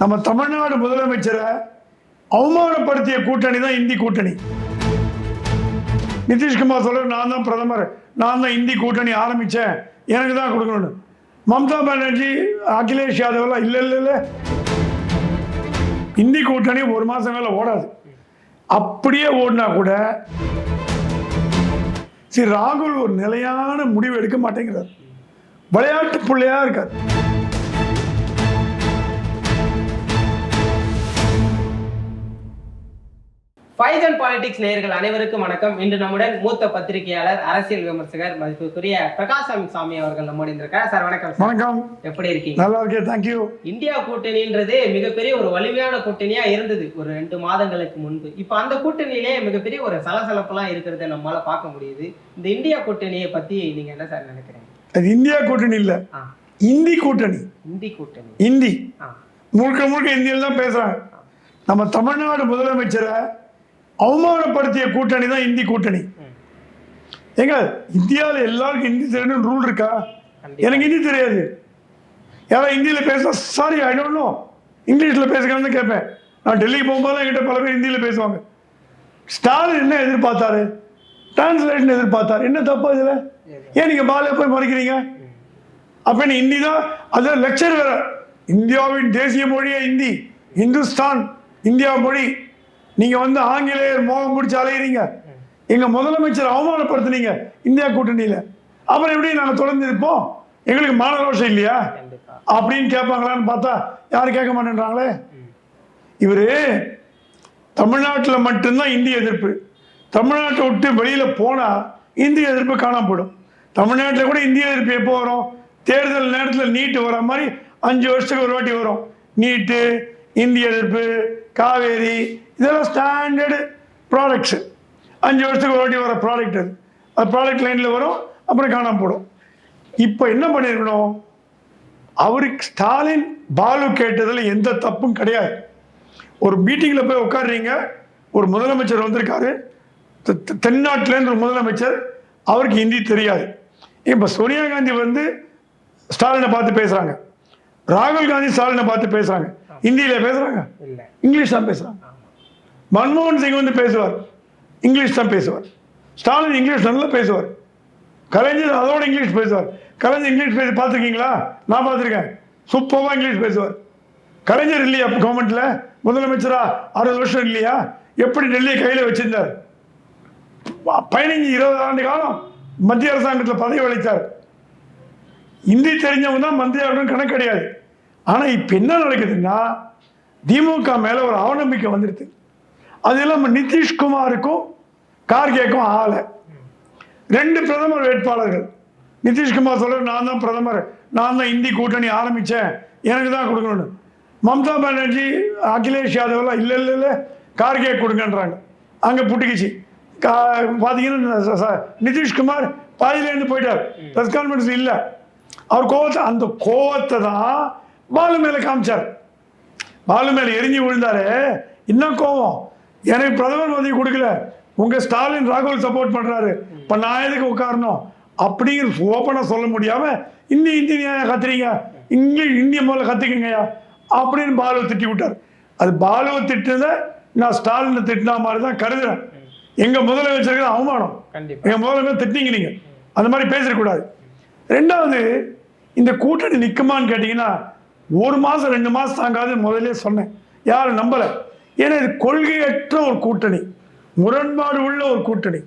நம்ம தமிழ்நாடு முதலமைச்சரை அவமானப்படுத்திய கூட்டணி தான் இந்தி கூட்டணி. நிதிஷ்குமார் சொல்ற நான் தான் பிரதமர் நான் தான் இந்தி கூட்டணி ஆரம்பித்தேன் எனக்கு தான் கொடுக்கணும்னு. மம்தா பானர்ஜி அகிலேஷ் யாதவெல்லாம் இல்லை இல்லை இல்லை. இந்தி கூட்டணி ஒரு மாதம் மேலே ஓடாது. அப்படியே ஓடினா கூட சரி ராகுல் ஒரு நிலையான முடிவு எடுக்க மாட்டேங்கிறார். விளையாட்டு பிள்ளையாக இருக்கார். ஃபைசன் பாலிடிக்ஸ் நேயர்கள் அனைவருக்கும் வணக்கம். இன்று நம்முடன் மூத்த பத்திரிகையாளர் அரசியல் விமர்சகர் மதிப்புக்குரிய பிரகாசாமி சாமி அவர்கள் நம்மோடு இருக்கார் சார் வணக்கம் வணக்கம். எப்படி இருக்கீங்க? நல்லா இருக்கேன். தேங்க்யூ இந்தியா கூட்டணின்றது மிகப்பெரிய ஒரு வலிமையான கூட்டணியா இருந்தது ஒரு ரெண்டு மாதங்களுக்கு முன்பு. இப்ப அந்த கூட்டணியிலே மிகப்பெரிய ஒரு சலசலப்பெல்லாம் இருக்கிறத நம்மளால பார்க்க முடியுது. இந்த இந்தியா கூட்டணியை பத்தி நீங்க என்ன சார் நினைக்கிறீங்க? அது இந்தியா கூட்டணி இல்ல. இந்தி கூட்டணி. இந்தி கூட்டணி. இந்தி. முழுக்க முழுக்க இந்தியில தான் பேசுறாங்க. நம்ம தமிழ்நாடு முதலமைச்சரை அவமானப்படுத்திய கூட்டணி தான் இந்தி கூட்டணி. ஏங்க இந்தியாவில் எல்லாருக்கும் ஹிந்தி தெரியணும் ரூல் இருக்கா. எனக்கு ஹிந்தி தெரியாது. யாராவது ஹிந்தியில் பேச சாரி ஐ டோன்ட் நோ இங்கிலீஷில் பேசுங்கன்னு கேட்பேன். நான் டெல்லிக்கு போகும்போது என்கிட்ட பல பேர் ஹிந்தியில் பேசுவாங்க. ஸ்டாலின் என்ன எதிர்பார்த்தாரு? டிரான்ஸ்லேஷன் எதிர்பார்த்தாரு. என்ன தப்பு இதில் ஏன் நீங்கள் பாலையை போய் மறைக்கிறீங்க? அப்போ நீ ஹிந்தி தான்? அது லெக்சர் வேற. இந்தியாவின் தேசிய மொழியே ஹிந்தி இந்துஸ்தான் இந்தியா மொழி. நீங்க வந்து ஆங்கிலேயர் மோகம் பிடிச்சி அலையிறீங்க. எங்க முதலமைச்சர் அவமானப்படுத்துனீங்க இந்தியா கூட்டணியில. அப்புறம் எப்படி நாங்க தொடர்ந்து இருப்போம்? எங்களுக்கு மானரோஷம் இல்லையா? அப்படின்னு கேட்பாங்களான்னு பார்த்தா யாரும் கேட்க மாட்டேன்றாங்களே? இவரு தமிழ்நாட்டில் மட்டும்தான் இந்திய எதிர்ப்பு. தமிழ்நாட்டை விட்டு வெளியில போனா இந்திய எதிர்ப்பு காணாம போயிடும் தமிழ்நாட்டில் கூட இந்திய எதிர்ப்பு எப்போ வரும்? தேர்தல் நேரத்தில் நீட்டு வர மாதிரி அஞ்சு வருஷத்துக்கு ஒரு வாட்டி வரும். நீட்டு இந்திய எதிர்ப்பு காவேரி இதெல்லாம் ஸ்டாண்டர்டு ப்ராடக்ட்ஸு அஞ்சு வருஷத்துக்கு ஒரு வாட்டி வர ப்ராடக்ட் அது அது ப்ராடக்ட் லைனில் வரும் அப்புறம் காணாம போடும் இப்போ என்ன பண்ணியிருக்கணும் அவருக்கு ஸ்டாலின் பாலு கேட்டதில் எந்த தப்பும் கிடையாது ஒரு மீட்டிங்கில் போய் உட்காடுறீங்க ஒரு முதலமைச்சர் வந்திருக்காரு தென்னாட்டிலேருந்து ஒரு முதலமைச்சர் அவருக்கு ஹிந்தி தெரியாது இப்போ சோனியா காந்தி வந்து ஸ்டாலினை பார்த்து பேசுகிறாங்க ராகுல் காந்தி ஸ்டாலினை பார்த்து பேசுகிறாங்க ஹிந்தியில் பேசுகிறாங்க இங்கிலீஷ் தான் பேசுகிறாங்க மன்மோகன் சிங் வந்து பேசுவார். இங்கிலீஷ் தான் பேசுவார். ஸ்டாலின் இங்கிலீஷ் நல்லா பேசுவார். கலைஞர் அதோட இங்கிலீஷ் பேசுவார். கலைஞர் இங்கிலீஷ் பேசி பார்த்துருக்கீங்களா? நான் பார்த்துருக்கேன். சூப்பராக இங்கிலீஷ் பேசுவார். கலைஞர் இல்லையா கவர்மெண்ட்டில் முதலமைச்சரா? அறுபது வருஷம் இல்லையா? எப்படி டெல்லியை கையில் வச்சிருந்தார்? பதினஞ்சு இருபது ஆண்டு காலம் மத்திய அரசாங்கத்தில் பதவி வகித்தார். இந்தி தெரிஞ்சவங்க தான் மந்திரி ஆகணும் கணக்கு கிடையாது. ஆனால் இப்போ என்ன நடக்குதுன்னா திமுக மேலே ஒரு அவநம்பிக்கை வந்துடுது அது இல்லாமல் நிதிஷ்குமாருக்கும் கார்கேக்கும் ஆகலை ரெண்டு பிரதமர் வேட்பாளர்கள். நிதிஷ்குமார் சொல்கிற நான் தான் பிரதமர் நான் தான் இந்தி கூட்டணி ஆரம்பித்தேன் எனக்கு தான் கொடுக்கணும்னு. மம்தா பானர்ஜி அகிலேஷ் யாதவெல்லாம் இல்லை இல்லை இல்லை கார்கே கொடுங்கன்றாங்க. அங்கே புட்டுக்கிச்சு. கா பார்த்தீங்கன்னா நிதிஷ்குமார் பாதியிலேருந்து போயிட்டார். ப்ரெஸ் கான்ஃபரன்ஸ் இல்லை. அவர் கோவத்தை அந்த கோவத்தை தான் பாலு மேலே காமிச்சார். பாலு மேலே எரிஞ்சு விழுந்தாரு. இன்னும் கோவம்? எனக்கு பிரதமர் பதவி கொடுக்கல. உங்க ஸ்டாலின் ராகுல் சப்போர்ட் பண்றாரு. இப்ப நான் எதுக்கு உட்காரணும்? அப்படிங்கிற ஓப்பனா சொல்ல முடியாம இன்னி இந்தி ஏன் கத்துறீங்க? இங்கிலீஷ் இந்திய முதல்ல கத்துக்கங்கய்யா. அப்படின்னு பாலுவை திட்டி விட்டார். அது பாலுவை திட்டுனதை நான் ஸ்டாலினை திட்டினா மாதிரி தான் கருதுறேன். எங்க முதலமைச்சருக்கு அவமானம். கண்டிப்பா. எங்க முதலமைச்சர் திட்டிங்க நீங்க. அந்த மாதிரி பேசக்கூடாது. ரெண்டாவது இந்த கூட்டணி நிக்குமான்னு கேட்டீங்கன்னா ஒரு மாசம் ரெண்டு மாசம் தாங்காது முதல்ல சொன்னேன். யாரும் நம்பல. ஏன்னா இது கொள்கையற்ற ஒரு கூட்டணி. முரண்பாடு உள்ள ஒரு கூட்டணி.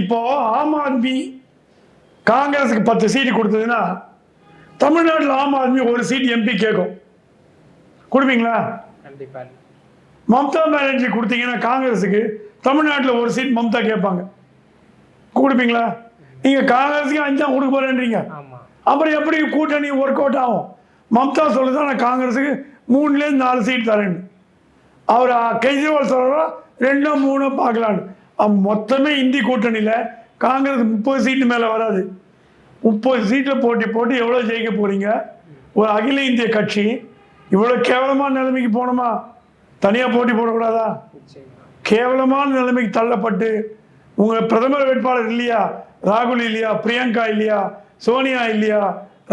இப்போ ஆம் ஆத்மி காங்கிரஸுக்கு பத்து சீட்டு கொடுத்ததுன்னா தமிழ்நாட்டில் ஆம் ஆத்மி ஒரு சீட் எம்பி கேட்கும். கொடுப்பீங்களா? மம்தா பானர்ஜி கொடுத்தீங்கன்னா காங்கிரஸுக்கு தமிழ்நாட்டில் ஒரு சீட் மம்தா கேட்பாங்க. கொடுப்பீங்களா? நீங்கள் காங்கிரஸுக்கு அஞ்சா கொடுக்க போறேன்றீங்க. அப்புறம் எப்படி கூட்டணி ஒர்க் அவுட் ஆகும்? மம்தா சொல்லுதான் நான் காங்கிரஸுக்கு மூணுலேருந்து நாலு சீட் தரேன்னு. அவர் கெஜ்ரிவால் சொல்கிறா ரெண்டோ மூணோ பார்க்கலான்னு. மொத்தமே இந்தி கூட்டணியில் காங்கிரஸ் முப்பது சீட்டு மேலே வராது. முப்பது சீட்டில் போட்டி போட்டு எவ்வளோ ஜெயிக்க போகிறீங்க ஒரு அகில இந்திய கட்சி இவ்வளோ கேவலமான நிலைமைக்கு போகணுமா? தனியாக போட்டி போடக்கூடாதா? கேவலமான நிலைமைக்கு தள்ளப்பட்டு உங்கள் பிரதமர் வேட்பாளர் இல்லையா? ராகுல் இல்லையா? பிரியங்கா இல்லையா? சோனியா இல்லையா?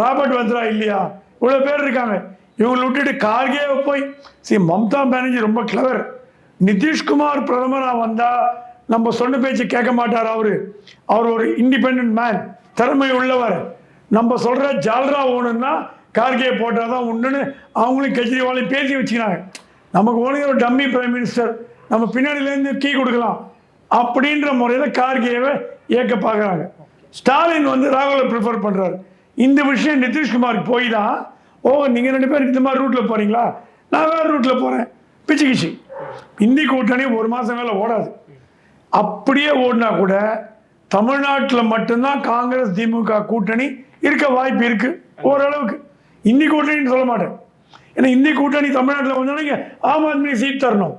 ராபர்ட் வத்ரா இல்லையா? இவ்வளோ பேர் இருக்காங்க. இவங்களை விட்டுட்டு கார்கேவை போய். சரி மம்தா பானர்ஜி ரொம்ப கிளவர் நிதிஷ்குமார் பிரதமராக வந்தால் நம்ம சொன்ன பேச்சு கேட்க மாட்டார் அவரு. அவர் ஒரு இண்டிபெண்ட் மேன் திறமை உள்ளவர். நம்ம சொல்கிற ஜால்ரா ஓணுன்னா கார்கே போட்டால் தான் உண்டுன்னு அவங்களும் கெஜ்ரிவாலையும் பேசி வச்சுக்கிறாங்க. நமக்கு ஓனுங்க ஒரு டம்மி பிரைம் மினிஸ்டர் நம்ம பின்னாடியிலேருந்து கீ கொடுக்கலாம். அப்படின்ற முறையில் கார்கேவை இயக்க பார்க்குறாங்க. ஸ்டாலின் வந்து ராகுலை ப்ரிஃபர் பண்ணுறாரு இந்த விஷயம் நிதிஷ்குமாருக்கு போய் தான் ஓ நீங்கள் ரெண்டு பேரும் இந்த மாதிரி ரூட்டில் போகிறீங்களா நான் வேறு ரூட்டில் போகிறேன் பிச்சு கிச்சு. இந்தி கூட்டணி ஒரு மாதம் மேலே ஓடாது. அப்படியே ஓடினா கூட தமிழ்நாட்டில் மட்டும்தான் காங்கிரஸ் திமுக கூட்டணி இருக்க வாய்ப்பு இருக்குது ஓரளவுக்கு. இந்தி கூட்டணின்னு சொல்ல மாட்டேன். ஏன்னா இந்தி கூட்டணி தமிழ்நாட்டில் வந்தோடனே ஆம் ஆத்மிக்கு சீட் தரணும்.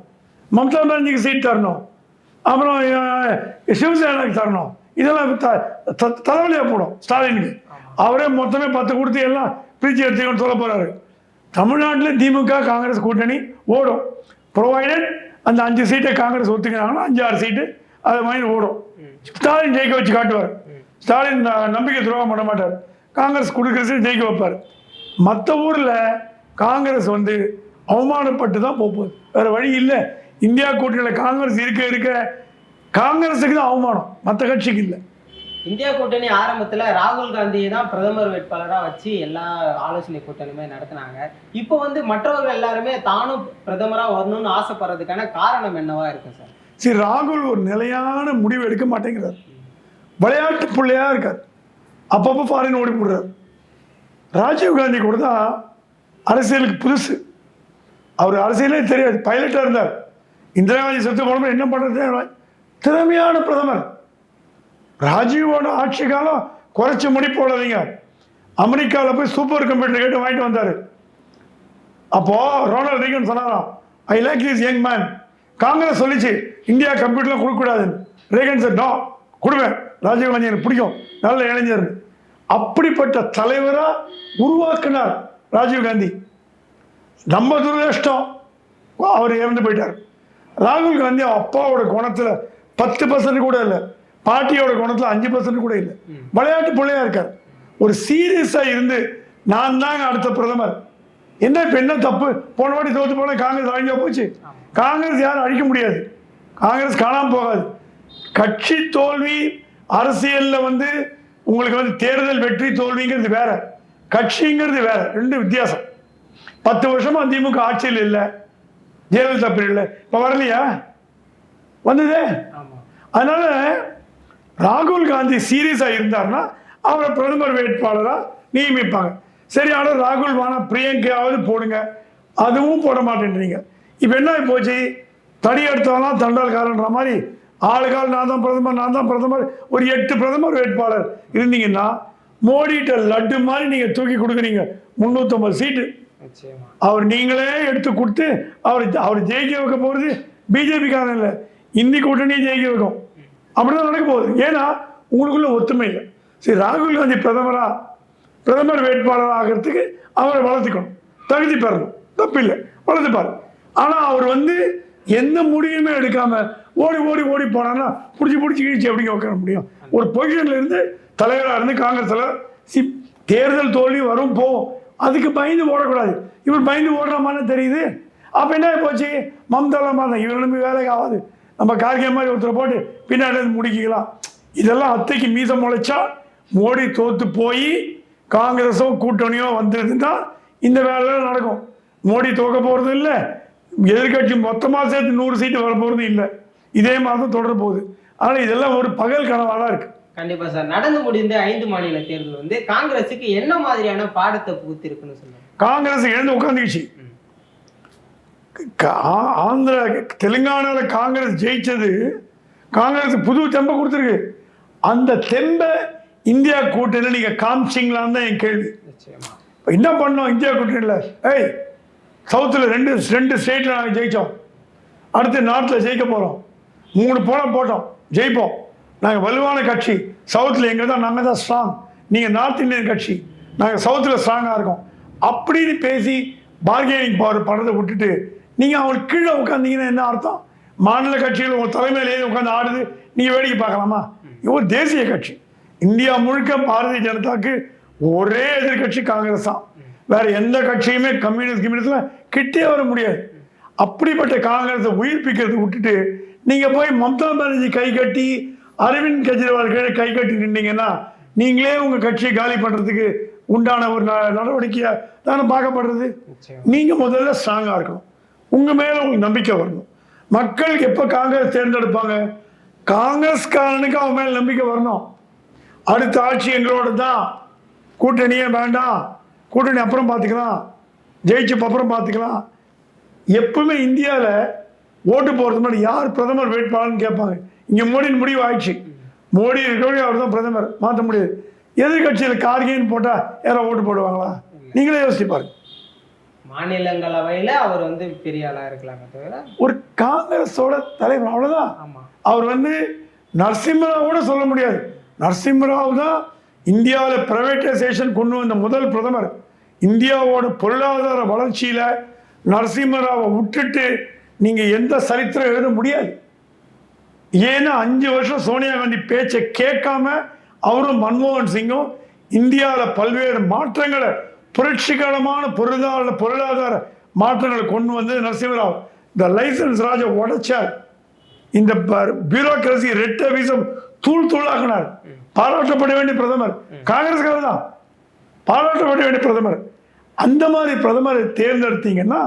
மம்தா பானர்ஜிக்கு சீட் தரணும். அப்புறம் சிவசேனாக்கு தரணும். இதெல்லாம் த- தலைவலியாக போடும் ஸ்டாலினுக்கு. அவரே மொத்தமே பத்து கொடுத்து எல்லாம் பிரித்து எடுத்துக்கணும்னு சொல்ல போகிறாரு தமிழ்நாட்டில் திமுக காங்கிரஸ் கூட்டணி ஓடும். ப்ரொவைடட் அந்த அஞ்சு சீட்டை காங்கிரஸ் ஒத்துக்கிறாங்கன்னா அஞ்சு ஆறு சீட்டு அது மாதிரி ஓடும். ஸ்டாலின் ஜெயிக்க வச்சு காட்டுவார். ஸ்டாலின் நம்பிக்கை துரோகம் பண்ண மாட்டார். காங்கிரஸ் கொடுக்கறது ஜெயிக்க வைப்பார். மற்ற ஊரில் காங்கிரஸ் வந்து அவமானப்பட்டு தான் போகுது வேறு வழி இல்லை. இந்தியா கூட்டணியில் காங்கிரஸ் இருக்க இருக்க காங்கிரஸுக்கு தான் அவமானம். மற்ற கட்சிக்கு இல்லை. இந்தியா கூட்டணி ஆரம்பத்தில் ராகுல் காந்தியை தான் பிரதமர் வேட்பாளராக வச்சு எல்லா ஆலோசனை கூட்டணியுமே நடத்தினாங்க. இப்போ வந்து மற்றவர்கள் எல்லாருமே தானும் பிரதமராக வரணும்னு ஆசைப்படுறதுக்கான காரணம் என்னவா இருக்கு சார்? சரி ராகுல் ஒரு நிலையான முடிவு எடுக்க மாட்டேங்கிறார். விளையாட்டு பிள்ளையாக இருக்கார். அப்பப்போ ஃபாரின் ஓடி போடுறார். ராஜீவ் காந்தி கூட தான் அரசியலுக்கு புதுசு. அவர் அரசியலே தெரியாது. பைலட்டாக இருந்தார். இந்திரா காந்தி செத்து போனப்ப என்ன பண்ணுறது திறமையான பிரதமர். ராஜீவோட ஆட்சி காலம் குறைச்சி முடி போடாதீங்க. அமெரிக்காவில் போய் சூப்பர் கம்ப்யூட்டர் கேட்டு வாங்கிட்டு வந்தார். அப்போ ரோனால்ட் ரீகன் சொன்னாராம் I like this young man Congress சொல்லிச்சு இந்தியா கம்ப்யூட்டர்லாம் கொடுக்கக்கூடாதுன்னு. ரீகன் சார் நோ கொடுவேன் ராஜீவ் காந்தி எனக்கு பிடிக்கும். நல்ல இளைஞர். அப்படிப்பட்ட தலைவராக உருவாக்கினார் ராஜீவ் காந்தி. நம்ம துரதிருஷ்டம். அவர் இறந்து போயிட்டார். ராகுல் காந்தி அப்பாவோட குணத்தில் பத்து பர்சன்ட் கூட இல்லை. பாட்டியோட குணத்தில் அஞ்சு பர்சன்ட் கூட இல்லை. விளையாட்டு பிள்ளையா இருக்கார். ஒரு சீரியஸாக இருந்து நான் தாங்க அடுத்த பிரதமர். என்ன இப்போ என்ன தப்பு? போன வாட்டி தோத்து போன காங்கிரஸ் அழிஞ்சா போச்சு. காங்கிரஸ் யாரும் அழிக்க முடியாது. காங்கிரஸ் காணாமல் போகாது. கட்சி தோல்வி அரசியலில் வந்து உங்களுக்கு வந்து தேர்தல் வெற்றி தோல்விங்கிறது வேற. கட்சிங்கிறது வேற. ரெண்டு வித்தியாசம். பத்து வருஷமா திமுக ஆட்சியில் இல்லை. ஜெயலலிதா பீரியட்ல இப்போ வரலையா? வந்ததே? அதனால ராகுல் காந்தி சீரியஸாக இருந்தார்னா அவரை பிரதமர் வேட்பாளராக நியமிப்பாங்க. சரி ஆனால் ராகுல் வானா பிரியங்காவது போடுங்க. அதுவும் போட மாட்டேன்றீங்க. இப்போ என்ன போச்சு? தடி எடுத்தவனா தண்டால்காரன்ற மாதிரி ஆளுகால் நான் தான் பிரதமர் நான் தான் பிரதமர் ஒரு எட்டு பிரதமர் வேட்பாளர் இருந்தீங்கன்னா மோடிட்ட லட்டு மாதிரி நீங்கள் தூக்கி கொடுக்குறீங்க. முந்நூற்றம்பது சீட்டு. அவர் நீங்களே எடுத்து கொடுத்து அவர் அவர் ஜெயிக்க வைக்க போகிறது பிஜேபிக்காரன் இல்லை. இந்தி கூட்டணியை ஜெயிக்க வைக்கும். அப்படிதான் நடக்க போகுது. ஏன்னா உங்களுக்குள்ள ஒத்துமை இல்லை. சரி ராகுல் காந்தி பிரதமராக பிரதமர் வேட்பாளர் ஆகிறதுக்கு அவரை வளர்த்துக்கணும். தகுதி பெறணும். தப்பில்லை வளர்த்துப்பார். ஆனால் அவர் வந்து எந்த முடிவுமே எடுக்காம ஓடி ஓடி ஓடி போனான்னா பிடிச்சி பிடிச்சி கிழிச்சு எப்படி உட்கார முடியும். ஒரு பொசிஷன்ல இருந்து தலைவராக இருந்து காங்கிரஸ்ல சி தேர்தல் தோல்வி வரும் போகும் அதுக்கு பயந்து ஓடக்கூடாது. இவர் பயந்து ஓடுற மாதிரி தெரியுது. அப்போ என்ன போச்சு? மம்தாலாம் தான். இவர் நம்பி வேலைக்கு ஆகாது. நம்ம கார்கே மாதிரி ஒருத்தரை போட்டு பின்னாடி முடிக்கலாம் இதெல்லாம் அத்தைக்கு மீதம் முளைச்சா மோடி தோத்து போய் காங்கிரஸோ கூட்டணியோ வந்திருந்தா இந்த வேலையெல்லாம் நடக்கும். மோடி தோக்க போகிறது இல்லை. எதிர்கட்சி மொத்தமாக சேர்த்து நூறு சீட்டு வர போகிறது இல்லை. இதே தான் தொடர போகுது. ஆனால் இதெல்லாம் ஒரு பகல் கனவாக தான் இருக்குது கண்டிப்பா சார். நடந்து முடிந்த ஐந்து மாநில தேர்தல் வந்து காங்கிரஸுக்கு என்ன மாதிரியான பாடத்தை புகுத்திருக்குன்னு சொல்லுங்க. காங்கிரஸ் எழுந்து உட்காந்துக்கிச்சு ஆந்திரா தெலுங்கானாவில் காங்கிரஸ் ஜெயிச்சது காங்கிரஸ் புது தெம்பை கொடுத்துருக்கு. அந்த தெம்பை இந்தியா கூட்டணியில் நீங்கள் காமிச்சிங்களான்னு தான் என் கேள்வி. இப்போ என்ன பண்ணோம் இந்தியா கூட்டணியில்? ஏய் சவுத்தில் ரெண்டு ரெண்டு ஸ்டேட்டில் நாங்கள் ஜெயித்தோம் அடுத்து நார்த்தில் ஜெயிக்க போகிறோம் மூணு போனம் போட்டோம். ஜெயிப்போம். நாங்கள் வலுவான கட்சி. சவுத்தில் எங்கே தான் நாங்கள் தான் ஸ்ட்ராங் நீங்கள் நார்த் இந்தியன் கட்சி. நாங்கள் சவுத்தில் ஸ்ட்ராங்காக இருக்கோம். அப்படின்னு பேசி பார்கெனிங் பவர் பணத்தை விட்டுட்டு நீங்கள் அவங்களுக்கு கீழே உட்காந்தீங்கன்னா என்ன அர்த்தம்? மாநில கட்சிகள் உங்கள் தலைமையிலேயே உட்காந்து ஆடுது. நீங்கள் வேடிக்கை பார்க்கலாமா? இது ஒரு தேசிய கட்சி. இந்தியா முழுக்க பாரதிய ஜனதாக்கு ஒரே எதிர்க்கட்சி காங்கிரஸ் தான். வேற எந்த கட்சியுமே கம்யூனிஸ்ட் கம்யூனிஸ்ட்ல கிட்டே வர முடியாது. அப்படிப்பட்ட காங்கிரஸை உயிர்ப்பிக்கிறது விட்டுட்டு நீங்க போய் மம்தா பானர்ஜி கை கட்டி அரவிந்த் கெஜ்ரிவால் கீழே கை கட்டி நின்றீங்கன்னா நீங்களே உங்க கட்சியை காலி பண்றதுக்கு உண்டான ஒரு ந- நடவடிக்கையா தானே பார்க்கப்படுறது? நிச்சயம். நீங்க முதல்ல ஸ்ட்ராங்கா இருக்கணும். உங்கள் மேலே உங்களுக்கு நம்பிக்கை வரணும். மக்களுக்கு எப்போ காங்கிரஸ் தேர்ந்தெடுப்பாங்க? காங்கிரஸ்காரனுக்கு அவன் மேலே நம்பிக்கை வரணும். அடுத்த ஆட்சி எங்களோட தான். கூட்டணியே வேண்டாம். கூட்டணி அப்புறம் பார்த்துக்கலாம் ஜெயிச்சப்ப அப்புறம் பார்த்துக்கலாம் எப்பவுமே இந்தியாவில் ஓட்டு போகிறது முன்னாடி யார் பிரதமர் வேட்பாளர்னு கேட்பாங்க. இங்கே மோடியின் முடிவு ஆயிடுச்சு. மோடி இருக்கிறவங்க அவர் தான் பிரதமர். மாற்ற முடியாது. எதிர்கட்சியில் கார்கேன்னு போட்டால் யாரோ ஓட்டு போடுவாங்களா? நீங்களே யோசிச்சு பாருங்க. மாநிலங்களவையில அவர் வந்து பெரிய ஆளா இருக்கலாமே தவிர ஒரு காங்கிரஸோட தலைவர் அவ்வளோதான் அவர் வந்து நரசிம்மராவ் கூட சொல்ல முடியாது. நரசிம்மராவ் தான் இந்தியாவில் பிரைவேட்டைசேஷன் கொண்டு வந்த முதல் பிரதமர். இந்தியாவோட பொருளாதார வளர்ச்சியில் நரசிம்மராவை விட்டுட்டு நீங்கள் எந்த சரித்திரம் எழுத முடியாது. ஏன்னா அஞ்சு வருஷம் சோனியா காந்தி பேச்சை கேட்காம அவரும் மன்மோகன் சிங்கும் இந்தியாவில் பல்வேறு மாற்றங்களை புரட்சிகரமான பொருளாதார பொருளாதார மாற்றங்களை கொண்டு வந்து நரசிம்மராவ் இந்த லைசன்ஸ் ராஜை உடைச்சார். இந்த பியூரோக்ரசி ரெட்ட வீசம் தூள் தூளாகினார் பாராட்டப்பட வேண்டிய பிரதமர். காங்கிரஸ்காரர் தான். பாராட்டப்பட வேண்டிய பிரதமர். அந்த மாதிரி பிரதமரை தேர்ந்தெடுத்தீங்கன்னா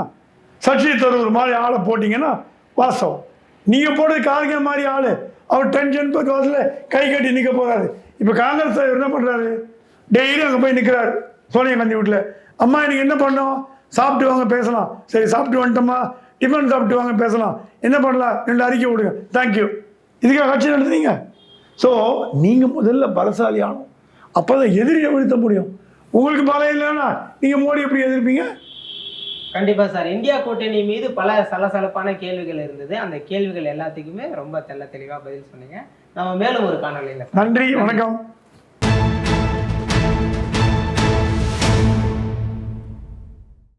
சச்சி தரூர் மாதிரி ஆளை போட்டீங்கன்னா வாசம். நீங்கள் போடுறது கார்கே மாதிரி ஆள். அவர் டென்ஷன் பக்கத்தில் கை கட்டி நிற்க போகிறாரு இப்போ காங்கிரஸ் என்ன பண்ணுறாரு டெய்லி அங்கே போய் நிற்கிறாரு சோனியா காந்தி வீட்டுல அம்மா இன்னைக்கு என்ன பண்ணோம் சாப்பிட்டு வாங்க பேசலாம். சரி சாப்பிட்டு வந்துட்டோமா டிஃபன் சாப்பிட்டு வாங்க பேசலாம். என்ன பண்ணலாம்? ரெண்டு அறிக்கை விடுங்க தேங்க்யூ இதுக்காக கட்சி நடத்துறீங்க. ஸோ நீங்கள் முதல்ல பலசாலி ஆகணும் அப்போ தான் எதிரியை வீழ்த்த முடியும். உங்களுக்கு பலம் இல்லைன்னா நீங்கள் மோடி எப்படி எதிர்ப்பீங்க? கண்டிப்பா சார். இந்தியா கூட்டணி மீது பல சலசலப்பான கேள்விகள் இருந்தது. அந்த கேள்விகள் எல்லாத்துக்குமே ரொம்ப தெள்ள தெளிவா பதில் சொன்னீங்க. நம்ம மேலும் ஒரு காணொலியில நன்றி வணக்கம்.